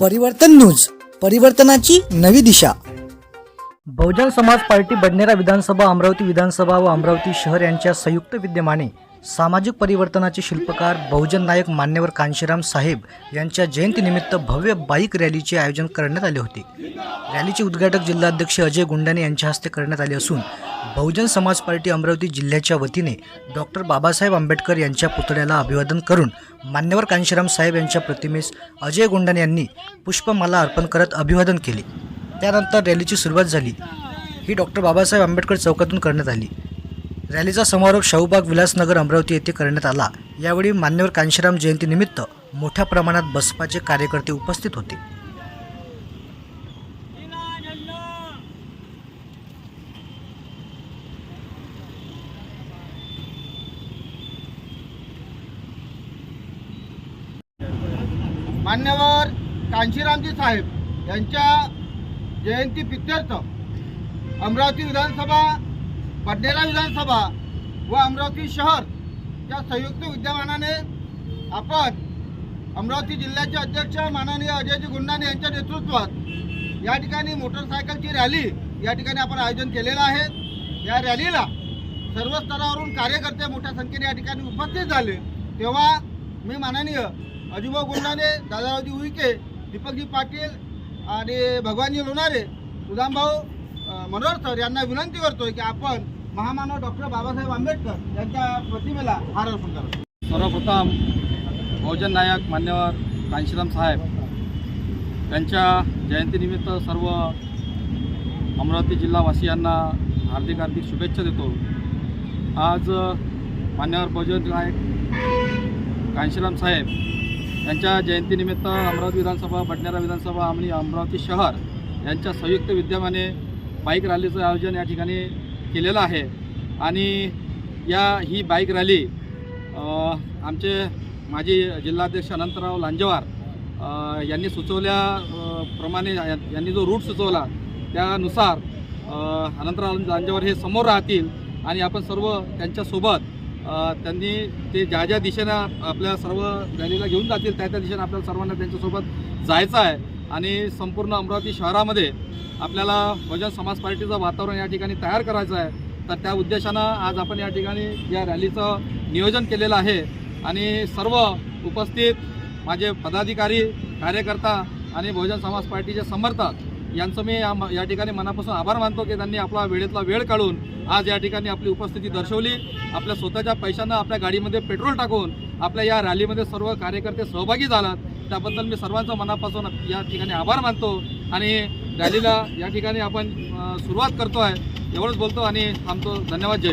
परिवर्तन न्यूज. परिवर्तनाची नवी दिशा. बहुजन समाज पार्टी बडनेरा विधानसभा अमरावती विधानसभा व अमरावती शहर यांच्या संयुक्त विद्यमाने सामाजिक परिवर्तनाचे शिल्पकार बहुजन नायक मान्यवर कांशीराम साहेब यांच्या जयंतीनिमित्त भव्य बाईक रॅलीचे आयोजन करण्यात आले होते. रॅलीचे उद्घाटक जिल्हाध्यक्ष अजय गुंडाने यांच्या हस्ते करण्यात आले असून बहुजन समाज पार्टी अमरावती जिल्ह्याच्या वतीने डॉक्टर बाबासाहेब आंबेडकर यांच्या पुतळ्याला अभिवादन करून मान्यवर कांशीराम साहेब यांच्या प्रतिमेस अजय गोंडाने यांनी पुष्पमाला अर्पण करत अभिवादन केले. त्यानंतर रॅलीची सुरुवात झाली. ही डॉक्टर बाबासाहेब आंबेडकर चौकातून करण्यात आली. रॅलीचा समारोप शाहूबाग विलासनगर अमरावती येथे करण्यात आला. यावेळी मान्यवर कांशीराम जयंतीनिमित्त मोठ्या प्रमाणात बसपाचे कार्यकर्ते उपस्थित होते. मान्यवर कांशीरामजी साहेब यांच्या जयंती पित्यर्थ अमरावती विधानसभा बडनेरा विधानसभा व अमरावती शहर या संयुक्त विद्यमानाने आपण अमरावती जिल्ह्याचे अध्यक्ष माननीय अजयजी गुंडाने यांच्या नेतृत्वात या ठिकाणी मोटरसायकलची रॅली या ठिकाणी आपण आयोजन केलेलं आहे. या रॅलीला सर्व स्तरावरून कार्यकर्ते मोठ्या संख्येने या ठिकाणी उपस्थित झाले. तेव्हा मी माननीय अजिभाऊ गुंडाने दादारावजी उईके दीपकजी पाटील आणि भगवानजी लोणारे सुदामभाऊ मनोहर सर यांना विनंती करतोय की आपण महामानव डॉक्टर बाबासाहेब आंबेडकर यांच्या प्रतिमेला हार अर्पण करा. सर्वप्रथम बहुजन नायक मान्यवर कांशीराम साहेब यांच्या जयंतीनिमित्त सर्व अमरावती जिल्हावासियांना हार्दिक हार्दिक शुभेच्छा देतो. आज मान्यवर बहुजन नायक कांशीराम साहेब यांच्या जयंतीनिमित्त अमरावती विधानसभा बडनेरा विधानसभा आणि अमरावती शहर यांच्या संयुक्त विद्यमाने बाईक रॅलीचं आयोजन या ठिकाणी केलेलं आहे. आणि या ही बाईक रॅली आमचे माजी जिल्हाध्यक्ष अनंतराव लांजेवार यांनी सुचवल्या प्रमाणे यांनी जो रूट सुचवला त्यानुसार अनंतराव लांजेवार हे समोर राहतील आणि आपण सर्व त्यांच्यासोबत त्यांनी ते ज्या ज्या दिशेनं आपल्या सर्व रॅलीला घेऊन जातील त्या त्या दिशेनं आपल्याला सर्वांना त्यांच्यासोबत जायचं आहे. आणि संपूर्ण अमरावती शहरामध्ये आपल्याला बहुजन समाज पार्टीचं वातावरण या ठिकाणी तयार करायचं आहे. तर त्या उद्देशानं आज आपण या ठिकाणी या रॅलीचं नियोजन केलेलं आहे. आणि सर्व उपस्थित माझे पदाधिकारी कार्यकर्ता आणि बहुजन समाज पार्टीचे समर्थक यांचं मी या- या ठिकाणी मनापासून आभार मानतो की त्यांनी आपला वेळेतला वेळ काढून आज या ठिकाणी आपली उपस्थिती दर्शवली. आपल्या स्वतःच्या पैशानं आपल्या गाडीमध्ये पेट्रोल टाकून आपल्या या रॅलीमध्ये सर्व कार्यकर्ते सहभागी झालात. त्याबद्दल मी सर्वांचं मनापासून या ठिकाणी आभार मानतो आणि रॅलीला या ठिकाणी आपण सुरुवात करतो आहे एवढंच बोलतो आणि थांबतो. धन्यवाद. जय